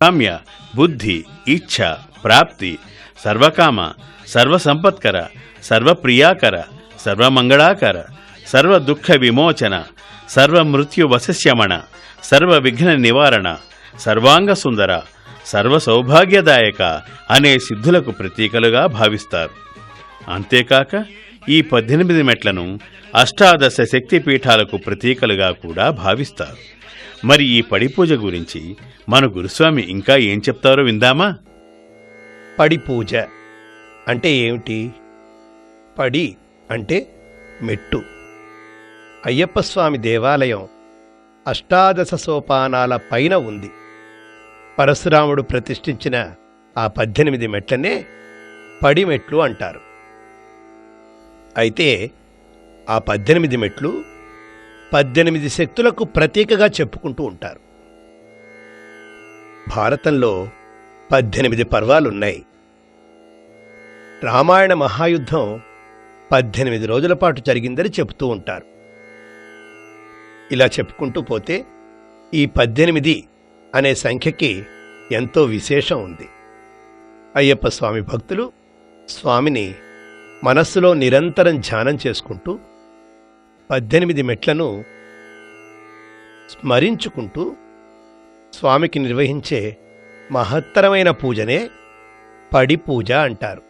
కామ్య బుద్ధి ఇచ్ఛ ప్రాప్తి సర్వకామ సర్వసంపత్కర సర్వప్రియాకర సర్వమంగళాకర సర్వ దుఃఖ విమోచన సర్వ మృత్యు వశశ్యమణ సర్వ విఘ్న నివారణ సర్వాంగ సుందర సర్వ సౌభాగ్యదాయక అనే సిద్ధులకు ప్రతీకలుగా భావిస్తారు. అంతేకాక ఈ పద్దెనిమిది మెట్లను అష్టాదశ శక్తి పీఠాలకు ప్రతీకలుగా కూడా భావిస్తారు. మరి ఈ పడిపూజ గురించి మన గురుస్వామి ఇంకా ఏం చెప్తారో విందామా? పడిపూజ అంటే ఏమిటి? పడి అంటే మెట్టు. అయ్యప్ప స్వామి దేవాలయం అష్టాదశ సోపానాల పైన ఉంది. పరశురాముడు ప్రతిష్ఠించిన ఆ పద్దెనిమిది మెట్లనే పడి మెట్లు అంటారు. అయితే ఆ పద్దెనిమిది మెట్లు పద్దెనిమిది శక్తులకు ప్రతీకగా చెప్పుకుంటూ ఉంటారు. భారతంలో పద్దెనిమిది పర్వాలున్నాయి. రామాయణ మహాయుద్ధం పద్దెనిమిది రోజుల పాటు జరిగిందని చెబుతూ ఉంటారు. ఇలా చెప్పుకుంటూ పోతే ఈ పద్దెనిమిది అనే సంఖ్యకి ఎంతో విశేషం ఉంది. అయ్యప్ప స్వామి భక్తులు స్వామిని మనస్సులో నిరంతరం ధ్యానం చేసుకుంటూ పద్దెనిమిది మెట్లను స్మరించుకుంటూ స్వామికి నిర్వహించే మహత్తరమైన పూజనే పడి పూజ అంటారు.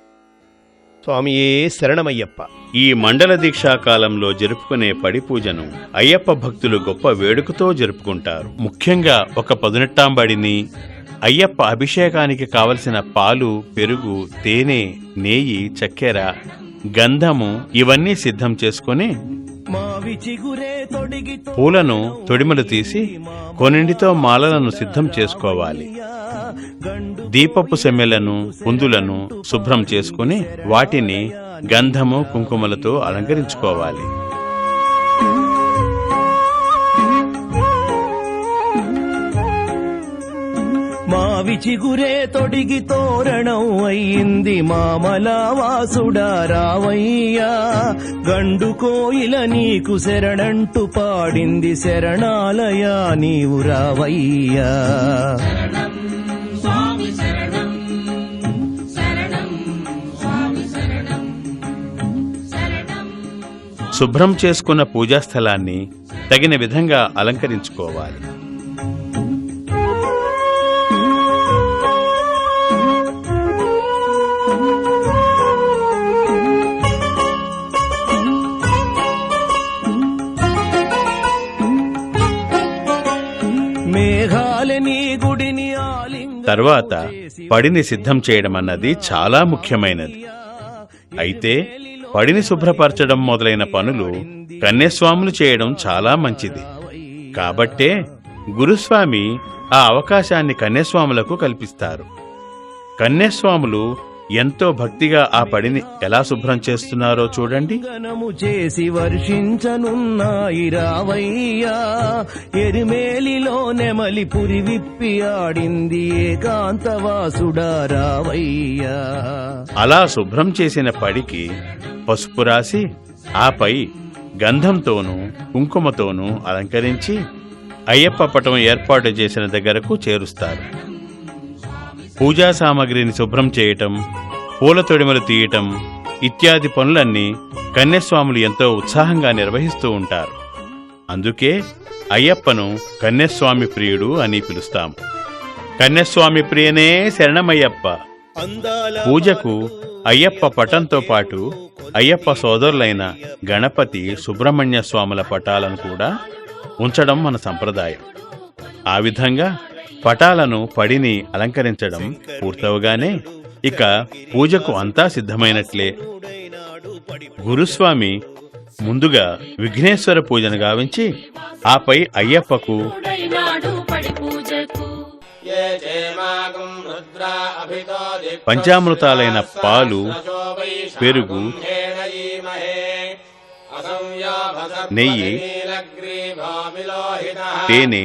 స్వామియే శరణమయ్యప్ప. ఈ మండల దీక్షా కాలంలో జరుపుకునే పడి పూజను అయ్యప్ప భక్తులు గొప్ప వేడుకతో జరుపుకుంటారు. ముఖ్యంగా ఒక పదునెట్టాంబడిని అయ్యప్ప అభిషేకానికి కావలసిన పాలు పెరుగు తేనె నేయి చక్కెర గంధము ఇవన్నీ సిద్ధం చేసుకుని పూలను తొడిమలు తీసి కొన్నింటితో మాలలను సిద్ధం చేసుకోవాలి. దీపపు సెమ్మెలను పుందులను శుభ్రం చేసుకుని వాటిని గంధము కుంకుమలతో అలంకరించుకోవాలి. మావి చిగురే తొడిగి తోరణం అయ్యింది మామలావాసుడా రావయ్యా. గండు కోయిల నీకు శరణంటూ పాడింది శరణాలయా నీవు రావయ్యా. శుభ్రం చేసుకున్న పూజా స్థలాన్ని తగిన విధంగా అలంకరించుకోవాలి. తర్వాత పడిని సిద్ధం చేయడం అన్నది చాలా ముఖ్యమైనది. అయితే పడిని శుభ్రపరచడం మొదలైన పనులు కన్యస్వాములు చేయడం చాలా మంచిది. కాబట్టే గురుస్వామి ఆ అవకాశాన్ని కన్యస్వాములకు కల్పిస్తారు. కన్యస్వాములు ఎంతో భక్తిగా ఆ పడిని ఎలా శుభ్రం చేస్తున్నారో చూడండి. గణము చేసి వర్షించనున్నాయి రావయ్యా. ఎరిమేలిలో నెమలి పురి విప్పి ఆడింది ఏకాంతవాసుడా రావయ్యా. అలా శుభ్రం చేసిన పడికి పసుపు రాసి ఆపై గంధంతోనూ కుంకుమతోనూ అలంకరించి అయ్యప్ప పటం ఏర్పాటు చేసిన దగ్గరకు చేరుస్తారు. పూజా సామాగ్రిని శుభ్రం చేయటం పూల తొడిమలు తీయటం ఇత్యాది పనులన్నీ కన్యస్వాములు ఎంతో ఉత్సాహంగా నిర్వహిస్తూ ఉంటారు. అందుకే అయ్యప్పను కన్యస్వామి ప్రియుడు అని పిలుస్తాం. కన్యస్వామి ప్రియనే శరణమయ్యప్ప. పూజకు అయ్యప్ప పటంతో పాటు అయ్యప్ప సోదరులైన గణపతి సుబ్రహ్మణ్య స్వాముల పటాలను కూడా ఉంచడం మన సంప్రదాయం. ఆ విధంగా పటాలను పడిని అలంకరించడం పూర్తవగానే ఇక పూజకు అంతా సిద్ధమైనట్లే. గురుస్వామి ముందుగా విఘ్నేశ్వర పూజను గావించి ఆపై అయ్యప్పకు పంచామృతాలైన పాలు పెరుగు నెయ్యి తేనె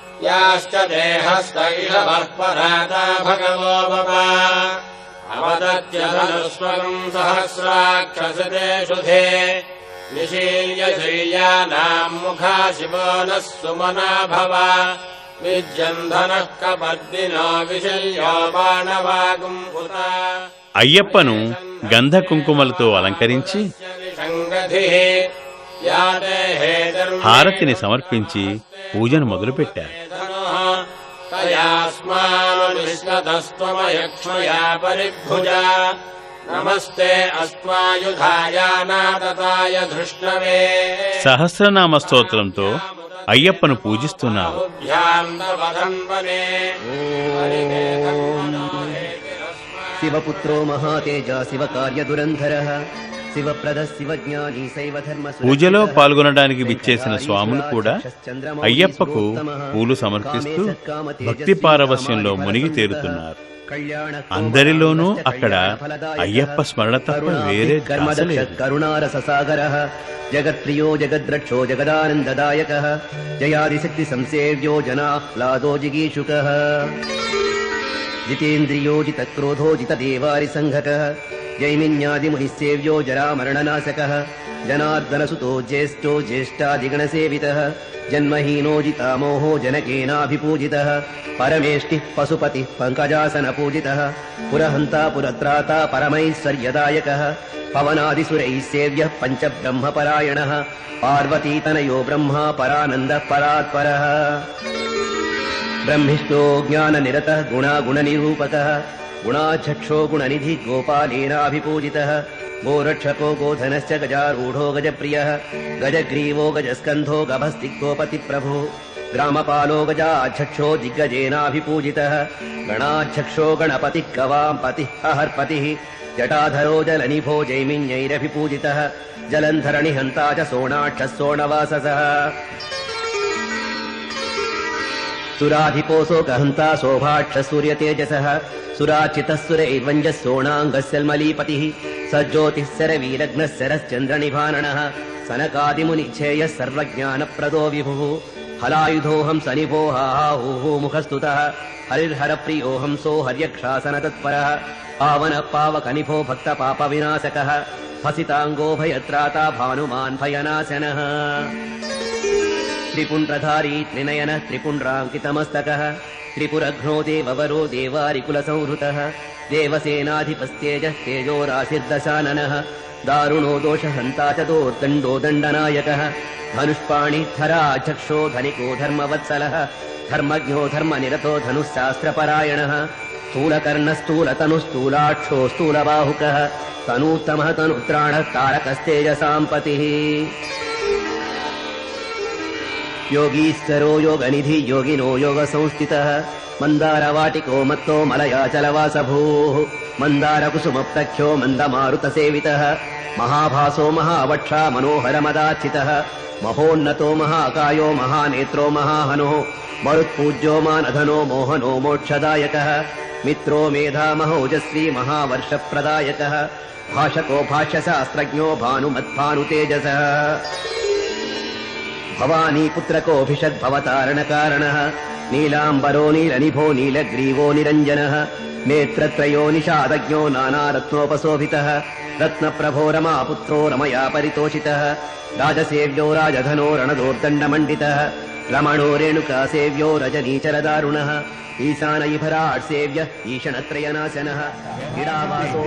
सत्त्वानो हन्तेभ्यो करम् नमः प्रमञ्चधन्वनस्त्वमुभयोरात्मयोर्जाम् याश्च देहस्त इषवः पराता भगवो बव अवदत्य धनुष्वकम् सहस्राक्षसते शुधे निशील्य शैल्यानाम् मुखा शिवो नः सुमना भव विद्यन्धनः कपद्दिनो विशल्यो बाणवागुम् उत అయ్యప్పను గంధ కుంకుమలతో అలంకరించి विसङ्गतिः या देहे హారతిని సమర్పించి పూజను మొదలుపెట్టారు धनुः तयास्मानुविश्वतस्त्वमयक्ष्मया परिभुजा नमस्ते अस्त्वायुधायानातताय धृष्णवे సహస్రనామ స్తోత్రంతో అయ్యప్పను పూజిస్తున్నారు बहुभ्याम् नवधन्वने శివపుత్రో మహాతేజ పూజలో పాల్గొనడానికి విచ్చేసిన స్వాములు కూడా అయ్యప్పకు పూలు సమర్పిస్తూ భక్తి పారవస్యంలో మునిగి తేరుతున్నారు. అందరిలోనూ అక్కడ అయ్యప్ప స్మరణ తప్ప వేరే. కరుణారస సాగర జగత్ప్రియో జగద్రక్షో జగదానందదాయక జయాదిశక్తి సంసేవ్యో జనాహ్లాదో జిగీషుక. జితేంద్రియో జితక్రోధో జితదేవారి సంఘక जैमिन्यादिमुनिस्सेव्यो जरामरणनाशकः। जनार्दनसुतो ज्येष्ठो ज्येष्ठादिगणसेवितः। जन्महीनो जितामोहो जनकेनाभिपूजितः। परमेष्टिः पशुपतिः पङ्कजासनपूजितः। पुरहन्ता पुरत्राता परमैश्वर्यदायकः पवनादिसुरैः सेव्यः पञ्चब्रह्मपरायणः। पार्वतीतनयो ब्रह्मा परानन्दः परात्परः। ब्रह्मिष्टो ज्ञाननिरतः गुणागुणनिरूपकः। गुणाध्यक्षो गुणनिधि गोपालेनाभिपूजितः गोरक्षको गोधनश्च गजारूढो गजप्रियः गजग्रीवो गजस्कन्धो गभस्ति ग्रामपालो गजाध्यक्षो दिग्गजेनाभिपूजितः गणाध्यक्षो गणपतिः कवाम् पतिः अहर्पतिः जटाधरो जलनिभो जैमिन्यैरभिपूजितः जलन्धरणि हन्ता च सुराधिपोऽसो गहन्ता शोभाक्षः सूर्यतेजसः सुराचितः सुरैर्वञ्जः सोणाङ्गस्यल्मलीपतिः सज्ज्योतिः सरवीरग्नः सरश्चन्द्रनिभाननः सनकादिमुनिच्छेयः सर्वज्ञानप्रदो विभुः हलायुधोऽहं सनिभो हाहुः मुखस्तुतः हरिर्हरप्रियो हंसो हर्यक्षासनतत्परः पावनः पावकनिभो भक्तपापविनाशकः हसिताङ्गो भयत्राता भानुमान् भयनाशनः त्रिपुण्ड्रधारी त्रिनयनः त्रिपुण्ड्राङ्कितमस्तकः त्रिपुरघ्नो देववरो देवारिकुलसंहृतः देवसेनाधिपस्तेजः तेजो राशिर्दशाननः दारुणो दोषहन्ता च दोर्दण्डो दण्डनायकः धनुष्पाणिधरा चक्षो धनिको धर्मवत्सलः धर्मज्ञो धर्मनिरतो धनुःशास्त्रपरायणः स्थूलकर्णस्थूलतनुस्थूलाक्षो स्थूलबाहुकः तनूत्तमः तनुत्राणः तारकस्तेजसाम्पतिः योगीश्वरो योगनिधि योगिनो योगसंस्थितः। मन्दारवाटिको मत्तो मलयाचलवासभूः। मन्दारकुसुमप्रख्यो मन्दमारुतसेवितः। महाभासो महावक्षा मनोहरमदार्चितः। महोन्नतो महाकायो महानेत्रो महाहनुः। मरुत्पूज्यो मानधनो मोहनो मोक्षदायकः। मित्रो मेधामहोजस्वी महावर्षप्रदायकः। भाषको भाष्यशास्त्रज्ञो भानुमद्भानुतेजसः भवानी पुत्रकोऽभिषद्भवतारणकारणः नीलाम्बरो नीलनिभो नीलग्रीवो निरञ्जनः। नेत्रत्रयो निषादज्ञो नानारत्नोपशोभितः। रत्नप्रभो रमापुत्रो रमया परितोषितः। राजसेव्यो राजधनो रणदोर्दण्डमण्डितः రమణో రేణుకాసేవ్యో రజనీచరదారుణः ఈశాన ఇభరాట్ సేవ్య ఈషణత్రయనాశనः ఇడావాసో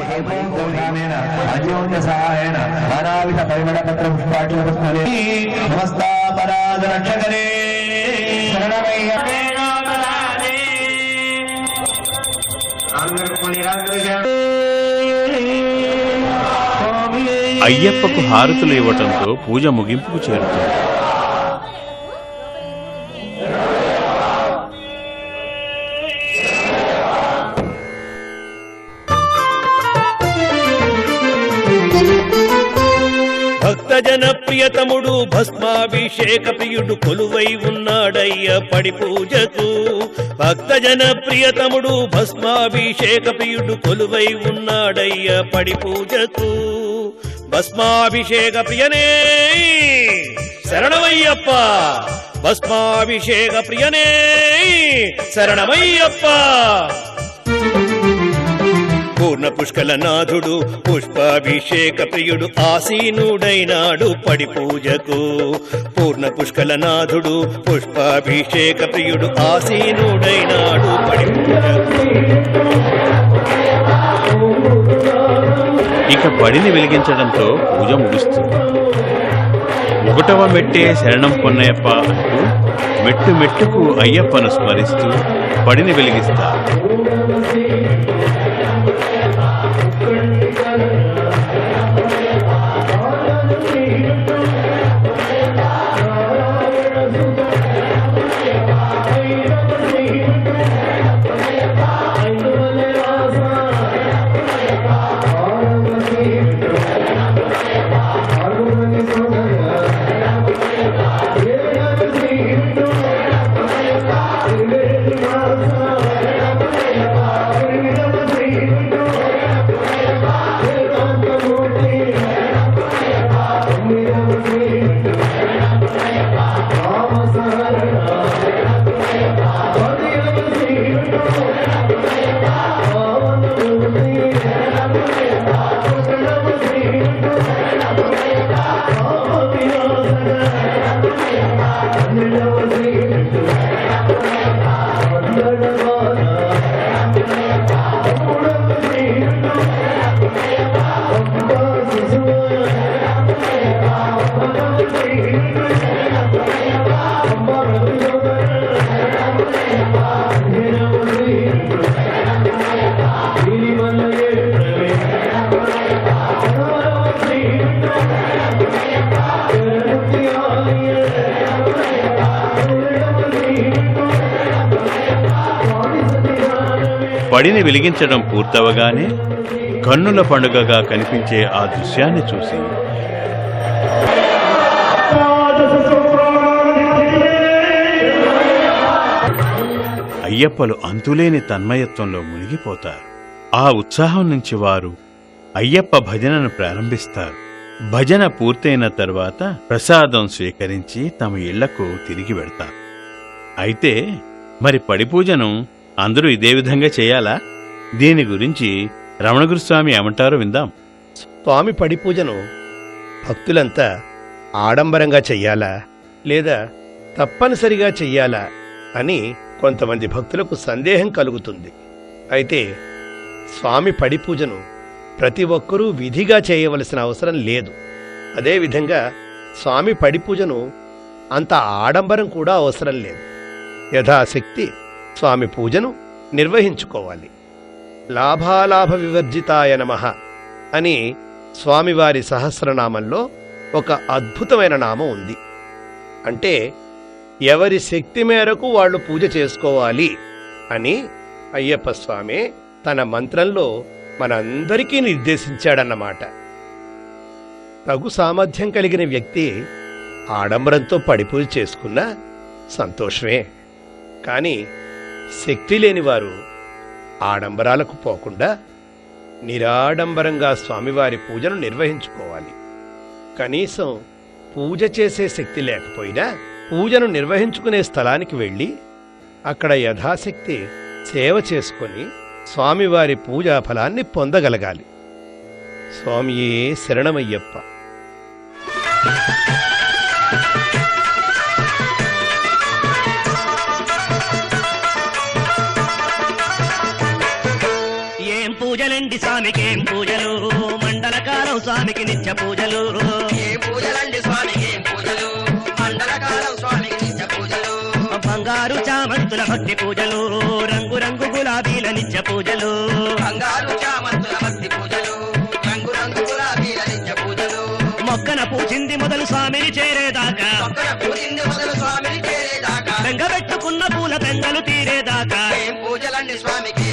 అయ్యప్పకు హారతులు ఇవ్వటంతో పూజ ముగింపుకు చేరుతుంది. భస్మాభిషేక ప్రియుడు కొలువై ఉన్నాడయ్య పడి పూజకు. భక్తజన ప్రియతముడు భస్మాభిషేక ప్రియుడు కొలువై ఉన్నాడయ్య పడి పూజకు. భస్మాభిషేక ప్రియనే శరణమయ్యప్ప. భస్మాభిషేక ప్రియనే శరణమయ్యప్ప. పూర్ణ పుష్కల నాథుడు పుష్పాభిషేక ప్రియుడు ఆసీనుడైనాడు పడి పూజకు. పూర్ణ పుష్కల నాథుడు పుష్పాభిషేక ప్రియుడు ఆసీనుడైనాడు పడి ఇక పడిని వెలిగించడంతో పూజ ముగుస్తుంది. ఒకటవ మెట్టే శరణం పొన్నయ్యప్ప అంటూ మెట్టు మెట్టుకు అయ్యప్పను స్మరిస్తూ పడిని వెలిగిస్తారు. పడిని వెలిగించడం పూర్తవగానే కన్నుల పండుగగా కనిపించే ఆ దృశ్యాన్ని చూసి అయ్యప్పలు అంతులేని తన్మయత్వంలో మునిగిపోతారు. ఆ ఉత్సాహం నుంచి వారు అయ్యప్ప భజనను ప్రారంభిస్తారు. భజన పూర్తయిన తర్వాత ప్రసాదం స్వీకరించి తమ ఇళ్ళకు తిరిగి వెళ్తారు. అయితే మరి పడిపూజను అందరూ ఇదే విధంగా చేయాలా? దీని గురించి రమణగురుస్వామి ఏమంటారో విందాం. స్వామి పడి పూజను భక్తులంతా ఆడంబరంగా చెయ్యాలా? లేదా తప్పనిసరిగా చెయ్యాలా? అని కొంతమంది భక్తులకు సందేహం కలుగుతుంది. అయితే స్వామి పడి పూజను ప్రతి ఒక్కరూ విధిగా చేయవలసిన అవసరం లేదు. అదేవిధంగా స్వామి పడి పూజను అంత ఆడంబరం కూడా అవసరం లేదు. యథాశక్తి స్వామి పూజను నిర్వహించుకోవాలి. లాభాలాభ వివర్జితాయ నమః అని స్వామివారి సహస్రనామంలో ఒక అద్భుతమైన నామం ఉంది. అంటే ఎవరి శక్తి మేరకు వాళ్ళు పూజ చేసుకోవాలి అని అయ్యప్ప స్వామి తన మంత్రంలో మనందరికీ నిర్దేశించాడన్నమాట. తగు సామర్థ్యం కలిగిన వ్యక్తి ఆడంబరంతో పడిపూజ చేసుకున్నా సంతోషమే. కానీ శక్తి లేనివారు ఆడంబరాలకు పోకుండా నిరాడంబరంగా స్వామివారి పూజను నిర్వహించుకోవాలి. కనీసం పూజ చేసే శక్తి లేకపోయినా పూజను నిర్వహించుకునే స్థలానికి వెళ్ళి అక్కడ యథాశక్తి సేవ చేసుకొని స్వామివారి పూజా ఫలాన్ని పొందగలగాలి. స్వామియే శరణమయ్యప్ప. పూజలండి స్వామికి ఏం పూజలు? మండల కాలం స్వామికి నిత్య పూజలు. పూజలండి స్వామికి పూజలు? మండలకాలం స్వామికి నిత్య పూజలు. బంగారు చామంతుల భక్తి పూజలు. రంగు రంగు గులాబీల నిత్య పూజలు. బంగారు చామంతుల భక్తి పూజలు. రంగు రంగు గులాబీల నిత్య పూజలు. మొక్కన పూచింది మొదలు స్వామిని చేరేదాకా. పూజింది మొదలు స్వామిని చేరేదాకా. బెంగబెట్టుకున్న పూల బెంగలు తీరేదాకా. ఏం పూజలండి స్వామికి?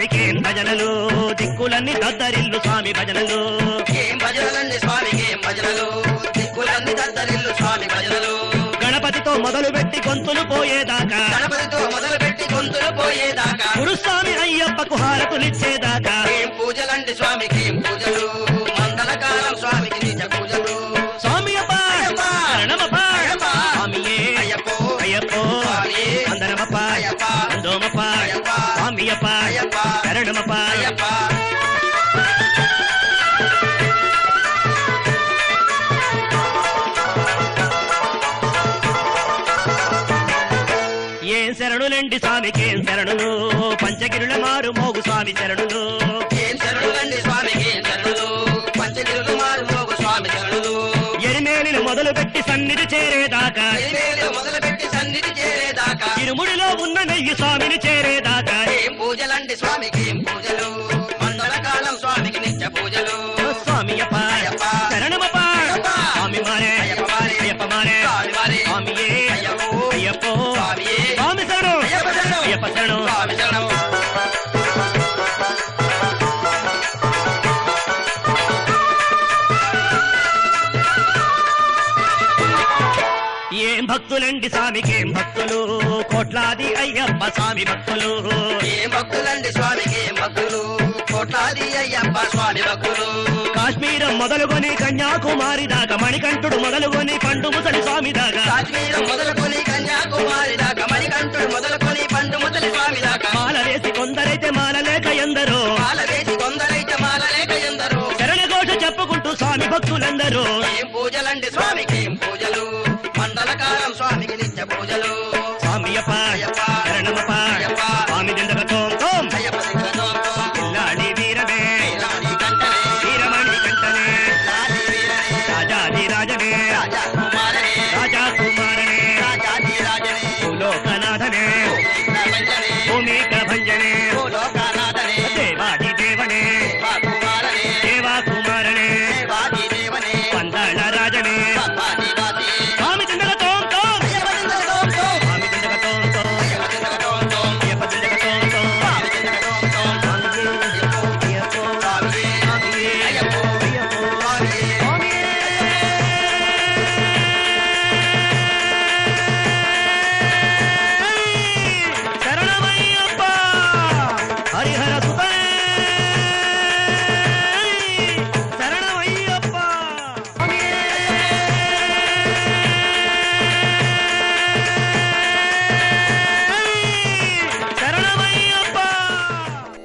స్వామికి భజనలు? దిక్కులన్నీ దద్దరిల్లు స్వామి భజనలు. ఏం భజనలండి స్వామికి ఏం భజనలు? దిక్కులన్నీ దద్దరిల్లు స్వామి భజనలు. గణపతితో మొదలు పెట్టి గొంతులు పోయేదాకా. గణపతితో మొదలు పెట్టి గొంతులు పోయేదాకా. గురుస్వామి అయ్యప్పకు హారతులిచ్చేదాకా. ఏం పూజలండి స్వామికి శరణులండి స్వామికి శరణులు. పంచగిరుల మారు మోగు స్వామి శరణులు. ఏం శరణులండి స్వామికి ఏం శరణులు. పంచగిరులు మారు మోగు స్వామి శరణులు. ఎరిమేలిని మొదలు పెట్టి సన్నిధి చేరేదాకా. ఎలివేలు మొదలు పెట్టి సన్నిధి చేరేదాకా. ఇరుముడిలో ఉన్న నెయ్యి స్వామిని చేరేదాకా. ఏం పూజలండి స్వామికి? అయ్యప్ప శరణం. అయ్యప్ప శరణం స్వామి శరణం. ఏం భక్తులండి స్వామికి? ఏం భక్తులు? కోట్లాది అయ్యప్ప స్వామి భక్తులు. ఏం భక్తులండి స్వామికి? ఏం భక్తులు? కోట్లాది అయ్యప్ప స్వామి భక్తులు. కాశ్మీరం మొదలుకొని కన్యాకుమారి దాకా మణికంఠుడు మొదలుకొని పండు ముసలి స్వామి దాకా. కాశ్మీరం మొదలుకొని కన్యాకుమారి దాకా మణికంఠుడు ముసలి స్వామి దాకా మాల వేసి కొందరైతే మాల లేక ఎందరో. మాల వేసి కొందరైతే మాల లేక ఎందరో. శరణ ఘోష చెప్పుకుంటూ స్వామి భక్తులందరూ. పూజలండి స్వామికి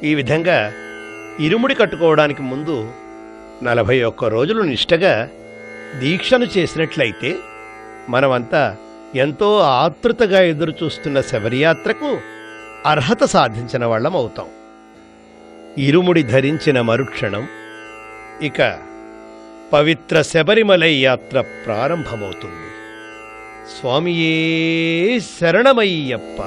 ఈ విధంగా ఇరుముడి కట్టుకోవడానికి ముందు నలభై ఒక్క రోజులు నిష్టగా దీక్షను చేసినట్లయితే మనమంతా ఎంతో ఆతృతగా ఎదురుచూస్తున్న శబరియాత్రకు అర్హత సాధించిన వాళ్ళం అవుతాం. ఇరుముడి ధరించిన మరుక్షణం ఇక పవిత్ర శబరిమలై యాత్ర ప్రారంభమవుతుంది. స్వామియే శరణమయ్యప్ప!